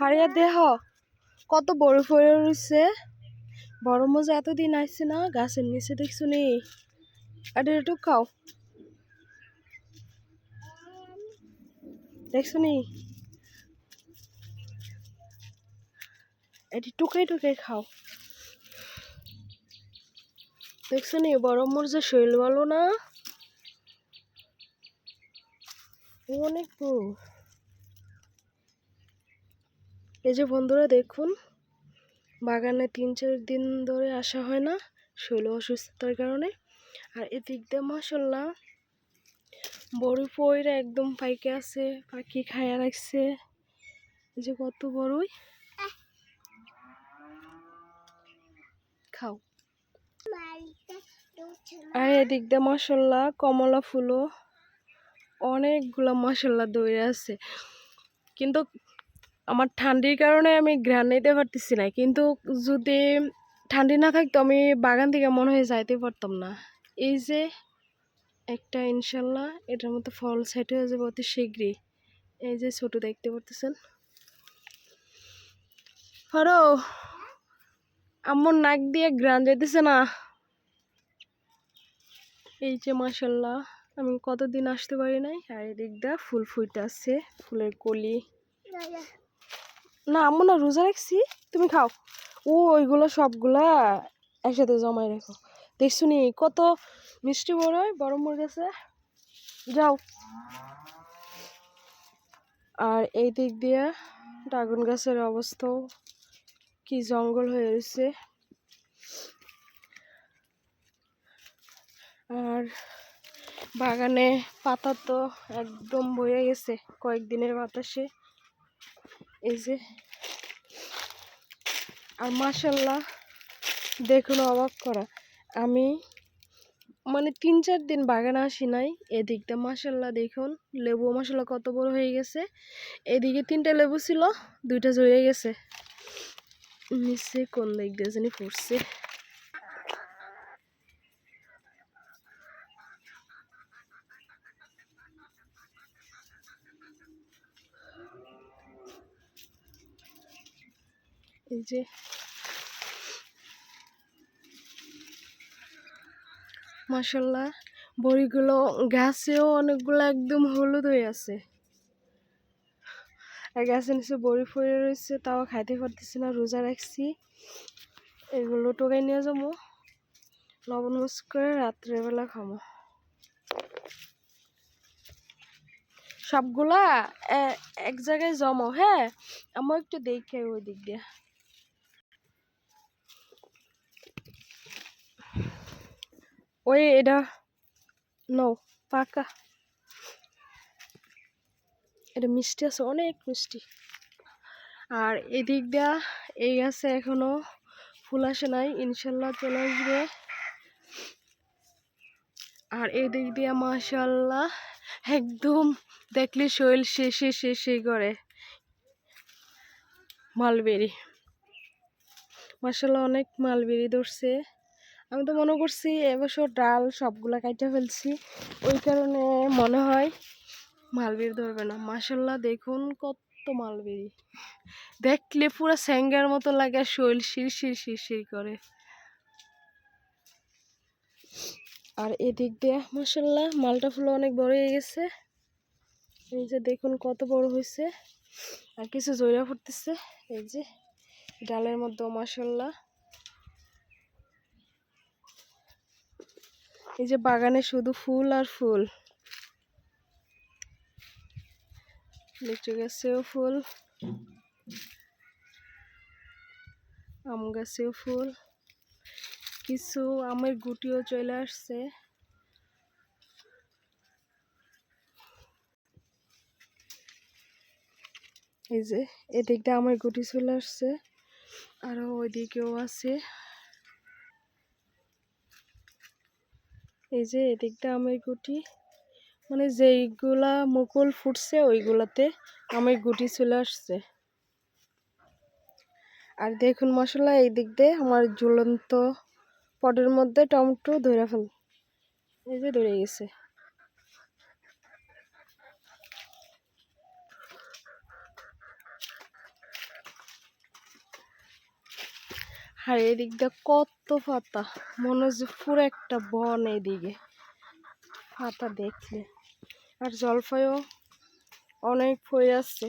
হারিয়া দেহ। কত বড় ফরে রয়েছে বড় মজা, এতদিন আসছে না, গাছের নিচে দেখছ নি? এটা একটু খাও। দেখছ নি? এটি টুকাই টুকাই খাও। দেখছ নি, বড় মরজা, শরীর ভালো না? অনেক এই যে বন্ধুরা দেখুন, বাগানে তিন, চার দিন ধরে আসা হয় না, শৈল অসুস্থতার কারণে। আর এদিক দিয়ে মশাল্লা বড় পইরা একদম পাইকে আছে, পাখি খায়া রাখছে। এই যে কত বড়ই। খাও। আর এদিক দিয়ে মশাল্লা কমলা ফুলও অনেকগুলো মশাল্লা দৌড়ে আছে। কিন্তু আমার ঠান্ডির কারণে আমি ঘ্রাণ নিতে পারতেছি না। কিন্তু যদি ঠান্ডি না থাকতো আমি বাগান থেকে মনে হয় যাইতে পারতাম না। এই যে একটা ইনশাল্লাহ এটার মতো ফল সেট হয়ে যাবে অতি শীঘ্রই। এই যে ছোট দেখতে পারতেছেন। হরো আমার নাক দিয়ে গ্রান যাইতেছে না। এই যে মাসাল্লাহ আমি কতদিন আসতে পারি নাই? আর এদিক দা ফুল ফুইতে আছে, ফুলের কলি। না, আম্মু না রোজা রাখছি, তুমি খাও। ও, ওইগুলো সবগুলা একসাথে জমাই রাখো। দেখছ নি, কত মিষ্টি বড় হয়, বড় মরে গেছে যাও। আর এই দিক দিয়ে ড্রাগন গাছের অবস্থাও কি জঙ্গল হয়ে রয়েছে। আর বাগানে পাতা তো একদম বয়ে গেছে, কয়েকদিনের বাতাসে। এই যে, আর মাসাল্লাহ দেখুন অবাক করা। আমি মানে তিন চার দিন বাগানে আসি নাই, এদিকটা মাসাল্লাহ দেখুন, লেবু মশলা কত বড় হয়ে গেছে। এদিকে তিনটা লেবু ছিল, দুইটা জড়িয়ে গেছে। নিচে কোন দিক দিয়ে জানি পড়ছে। এই যে। মাসাল্লাহ বড়িগুলো গাছেও অনেকগুলো একদম হলুদ হয়ে আছে। আর গাছের নিচে বড়ি ফড়ে রয়েছে, তাও খাইতে পারতেছি না, রোজা রাখছি। এগুলো টোকাই নিয়ে যাব। লবণ মুস করে রাত্রেবেলা খাব। সবগুলা এক জায়গায় জমো হ্যাঁ? আমার একটু দেখে ওই দিক দিয়ে। ওই এটা নাও পাকা এটা মিষ্টি আছে, অনেক মিষ্টি। আর এদিক দিয়া, এই গাছে এখনও ফুল আসে নাই, ইনশাল্লাহ চলে আসবে। আর এদিক দিয়া, মাশাল্লাহ, একদম দেখলে শৈল শেষে শেষে করে। মালবেরি। মাশাল্লাহ, অনেক মালবেরি ধরছে। আমি তো মনে করছি এবছর ডাল সবগুলা কাইটা ফেলছি। ওই কারণে মনে হয় মালবেরি ধরবে না। মাশাল্লাহ দেখুন কত মালবেরি। দেখলে পুরো স্যাঙ্গার মতো লাগে, শৈল শির শির শির শির করে। আর এদিক দিয়ে মাসাল্লাহ মালটা ফুল অনেক বড় হয়ে গেছে। এই যে দেখুন কত বড় হয়েছে আর কিছু জয়রা ফুটতেছে। এই যে ডালের মধ্যে মাসাল্লাহ এই যে বাগানে শুধু ফুল আর ফুল। লিচু গাছেও ফুল। আম গাছেও ফুল। কিছু আমের গুটিও চলে আসছে। এই যে এদিকটা আমার গুটি চলে আসছে। আরও ওইদিকেও আছে। এই যে এদিকটা আমের গুটি। মানে যেইগুলা মুকুল ফুটছে, ওইগুলাতে আমের গুটি চলে আসছে। আর দেখুন মশলা এই দিক দিয়ে আমার ঝুলন্ত পটের মধ্যে টমেটো ধরে ফেল, এই যে ধরে গেছে। আর এদিক দিয়ে কত পাতা মনে হচ্ছে পুরো একটা বন এদিকে পাতা দেখলে। আর জলপাইও অনেক হয়ে আছে